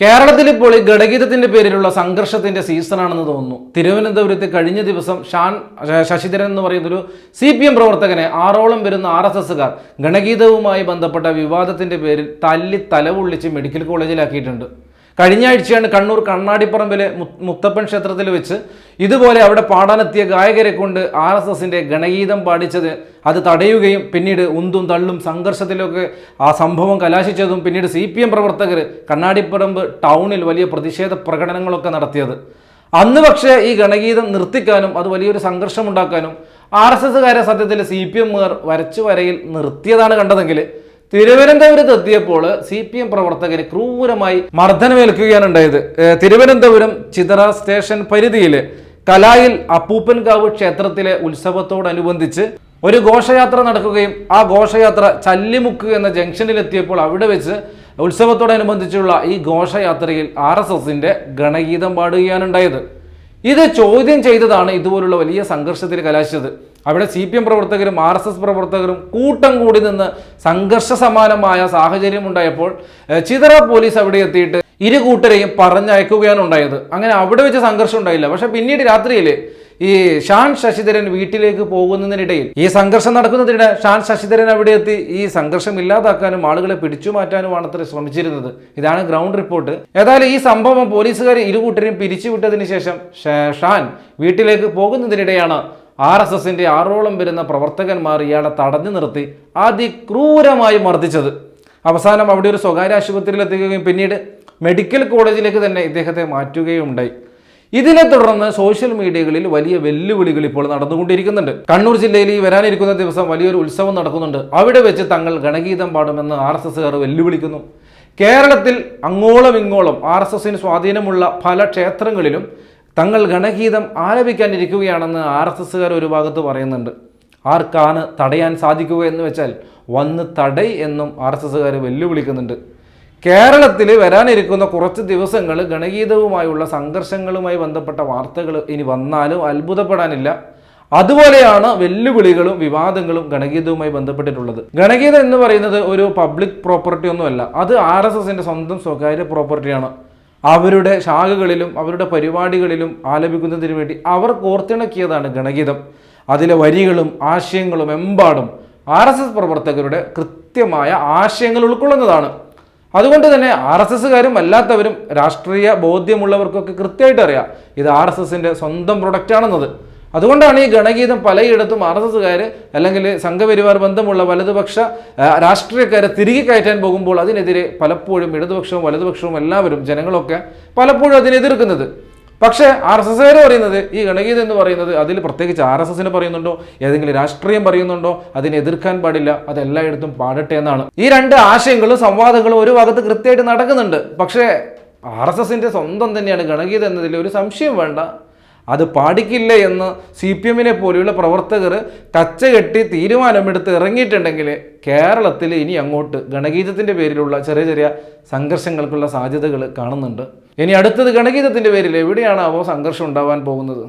കേരളത്തിൽ ഇപ്പോൾ ഈ ഘടകീതത്തിന്റെ പേരിലുള്ള സംഘർഷത്തിന്റെ സീസണാണെന്ന് തോന്നുന്നു. തിരുവനന്തപുരത്ത് കഴിഞ്ഞ ദിവസം ഷാൻ ശശിധരൻ എന്ന് പറയുന്ന ഒരു സി പി എം പ്രവർത്തകനെ ആറോളം വരുന്ന ആർ എസ് എസുകാർ ഗണഗീതവുമായി ബന്ധപ്പെട്ട വിവാദത്തിന്റെ പേരിൽ തല്ലി തലവുള്ളിച്ച് മെഡിക്കൽ കോളേജിലാക്കിയിട്ടുണ്ട്. കഴിഞ്ഞ ആഴ്ചയാണ് കണ്ണൂർ കണ്ണാടിപ്പറമ്പിലെ മുത്തപ്പൻ ക്ഷേത്രത്തിൽ വെച്ച് ഇതുപോലെ അവിടെ പാടാനെത്തിയ ഗായകരെ കൊണ്ട് ആർ എസ് എസിന്റെ ഗണഗീതം പാടിച്ചത് അത് തടയുകയും പിന്നീട് ഉന്തും തള്ളും സംഘർഷത്തിലൊക്കെ ആ സംഭവം കലാശിച്ചതും പിന്നീട് സി പി എം പ്രവർത്തകർ കണ്ണാടിപ്പറമ്പ് ടൗണിൽ വലിയ പ്രതിഷേധ പ്രകടനങ്ങളൊക്കെ നടത്തിയത്. അന്ന് പക്ഷേ ഈ ഗണഗീതം നിർത്തിക്കാനും അത് വലിയൊരു സംഘർഷമുണ്ടാക്കാനും ആർ എസ് എസ്സുകാരെ സത്യത്തിൽ സി പി എമ്മുകാർ വരച്ചു വരയിൽ നിർത്തിയതാണ് കണ്ടതെങ്കിൽ തിരുവനന്തപുരത്ത് എത്തിയപ്പോൾ സി പി എം പ്രവർത്തകർ ക്രൂരമായി മർദ്ദനമേൽക്കുകയാണ് ഉണ്ടായത് തിരുവനന്തപുരം ചിതറ സ്റ്റേഷൻ പരിധിയിൽ കലായിൽ അപ്പൂപ്പൻകാവ് ക്ഷേത്രത്തിലെ ഉത്സവത്തോടനുബന്ധിച്ച് ഒരു ഘോഷയാത്ര നടക്കുകയും ആ ഘോഷയാത്ര ചല്ലിമുക്ക് എന്ന ജംഗ്ഷനിലെത്തിയപ്പോൾ അവിടെ വെച്ച് ഉത്സവത്തോടനുബന്ധിച്ചുള്ള ഈ ഘോഷയാത്രയിൽ ആർ എസ് എസിന്റെ ഗണഗീതം പാടുകയാണ് ഉണ്ടായത് ഇത് ചോദ്യം ചെയ്തതാണ് ഇതുപോലുള്ള വലിയ സംഘർഷത്തിൽ കലാശിച്ചത്. അവിടെ സി പി എം പ്രവർത്തകരും ആർ എസ് എസ് പ്രവർത്തകരും കൂട്ടം കൂടി നിന്ന് സംഘർഷ സമാനമായ സാഹചര്യം ഉണ്ടായപ്പോൾ ചിതറ പോലീസ് അവിടെ എത്തിയിട്ട് ഇരു കൂട്ടരെയും പറഞ്ഞയക്കുകയാണ് ഉണ്ടായത്. അങ്ങനെ അവിടെ വെച്ച് സംഘർഷം ഉണ്ടായില്ല. പക്ഷെ പിന്നീട് രാത്രിയിൽ ഈ ഷാൻ ശശിധരൻ വീട്ടിലേക്ക് പോകുന്നതിനിടയിൽ ഈ സംഘർഷം നടക്കുന്നതിനിടെ ഷാൻ ശശിധരൻ അവിടെ എത്തി. ഈ സംഘർഷം ഇല്ലാതാക്കാനും ആളുകളെ പിടിച്ചു മാറ്റാനുമാണ് അത്ര ശ്രമിച്ചിരുന്നത്. ഇതാണ് ഗ്രൗണ്ട് റിപ്പോർട്ട്. ഏതായാലും ഈ സംഭവം പോലീസുകാർ ഇരുകൂട്ടരെയും പിരിച്ചുവിട്ടതിന് ശേഷം ഷാൻ വീട്ടിലേക്ക് പോകുന്നതിനിടെയാണ് ആർ എസ് എസിന്റെ ആറോളം വരുന്ന പ്രവർത്തകന്മാർ ഇയാളെ തടഞ്ഞു നിർത്തി അതിക്രൂരമായി മർദ്ദിച്ചത്. അവസാനം അവിടെ ഒരു സ്വകാര്യ ആശുപത്രിയിൽ എത്തിക്കുകയും പിന്നീട് മെഡിക്കൽ കോളേജിലേക്ക് തന്നെ ഇദ്ദേഹത്തെ മാറ്റുകയും ഉണ്ടായി ഇതിനെ തുടർന്ന് സോഷ്യൽ മീഡിയകളിൽ വലിയ വെല്ലുവിളികൾ ഇപ്പോൾ നടന്നുകൊണ്ടിരിക്കുന്നുണ്ട്. കണ്ണൂർ ജില്ലയിൽ ഈ വരാനിരിക്കുന്ന ദിവസം വലിയൊരു ഉത്സവം നടക്കുന്നുണ്ട്. അവിടെ വെച്ച് തങ്ങൾ ഗണഗീതം പാടുമെന്ന് ആർ എസ് എസുകാർ വെല്ലുവിളിക്കുന്നു. കേരളത്തിൽ അങ്ങോളം ഇങ്ങോളം ആർ എസ് എസിന് സ്വാധീനമുള്ള പല ക്ഷേത്രങ്ങളിലും തങ്ങൾ ഗണഗീതം ആലപിക്കാനിരിക്കുകയാണെന്ന് ആർ എസ് എസുകാർ ഒരു ഭാഗത്ത് പറയുന്നുണ്ട്. ആർക്കാണ് തടയാൻ സാധിക്കുക എന്ന് വെച്ചാൽ വന്ന് തടൈ എന്നും ആർ എസ് എസുകാർ വെല്ലുവിളിക്കുന്നുണ്ട്. കേരളത്തിൽ വരാനിരിക്കുന്ന കുറച്ച് ദിവസങ്ങൾ ഗണഗീതവുമായുള്ള സംഘർഷങ്ങളുമായി ബന്ധപ്പെട്ട വാർത്തകൾ ഇനി വന്നാലും അത്ഭുതപ്പെടാനില്ല. അതുപോലെയാണ് വെല്ലുവിളികളും വിവാദങ്ങളും ഗണഗീതവുമായി ബന്ധപ്പെട്ടിട്ടുള്ളത്. ഗണഗീതം എന്ന് പറയുന്നത് ഒരു പബ്ലിക് പ്രോപ്പർട്ടി ഒന്നുമല്ല. അത് ആർ എസ് എസിന്റെ സ്വന്തം സ്വകാര്യ പ്രോപ്പർട്ടിയാണ് അവരുടെ ശാഖകളിലും അവരുടെ പരിപാടികളിലും ആലപിക്കുന്നതിന് വേണ്ടി അവർ കോർത്തിണക്കിയതാണ് ഗണഗീതം. അതിലെ വരികളും ആശയങ്ങളും എമ്പാടും ആർ പ്രവർത്തകരുടെ കൃത്യമായ ആശയങ്ങൾ ഉൾക്കൊള്ളുന്നതാണ്. അതുകൊണ്ട് തന്നെ ആർ എസ് എസ്സുകാരും അല്ലാത്തവരും രാഷ്ട്രീയ ബോധ്യമുള്ളവർക്കൊക്കെ കൃത്യമായിട്ട് അറിയാം ഇത് ആർ എസ് എസിന്റെ സ്വന്തം പ്രൊഡക്റ്റ് ആണെന്നത്. അതുകൊണ്ടാണ് ഈ ഗണഗീതം പലയിടത്തും ആർ എസ് എസ്സുകാർ അല്ലെങ്കിൽ സംഘപരിവാർ ബന്ധമുള്ള വലതുപക്ഷ രാഷ്ട്രീയക്കാരെ തിരികെ കയറ്റാൻ പോകുമ്പോൾ അതിനെതിരെ പലപ്പോഴും ഇടതുപക്ഷവും വലതുപക്ഷവും എല്ലാവരും ജനങ്ങളൊക്കെ പലപ്പോഴും അതിനെ എതിർക്കുന്നത്. പക്ഷേ ആർ എസ് എസ്സുകാർ പറയുന്നത് ഈ ഗണഗീതം എന്ന് പറയുന്നത് അതിൽ പ്രത്യേകിച്ച് ആർ എസ് എസിന് പറയുന്നുണ്ടോ? ഏതെങ്കിലും രാഷ്ട്രീയം പറയുന്നുണ്ടോ? അതിനെ എതിർക്കാൻ പാടില്ല. അത് എല്ലായിടത്തും പാടട്ടെ എന്നാണ്. ഈ രണ്ട് ആശയങ്ങളും സംവാദങ്ങളും ഒരു ഭാഗത്ത് കൃത്യമായിട്ട് നടക്കുന്നുണ്ട്. പക്ഷേ ആർ എസ് എസിന്റെ സ്വന്തം തന്നെയാണ് ഗണഗീതം എന്നതിൽ ഒരു സംശയം വേണ്ട. അത് പാടിക്കില്ല എന്ന് സി പി എമ്മിനെ പോലെയുള്ള പ്രവർത്തകർ കച്ചകെട്ടി തീരുമാനമെടുത്ത് ഇറങ്ങിയിട്ടുണ്ടെങ്കിൽ കേരളത്തിൽ ഇനി അങ്ങോട്ട് ഗണഗീതത്തിന്റെ പേരിലുള്ള ചെറിയ ചെറിയ സംഘർഷങ്ങൾക്കുള്ള സാധ്യതകൾ കാണുന്നുണ്ട്. ഇനി അടുത്തത് ഗണഗീതത്തിന്റെ പേരിൽ എവിടെയാണ് അവ സംഘർഷം ഉണ്ടാവാൻ പോകുന്നത്?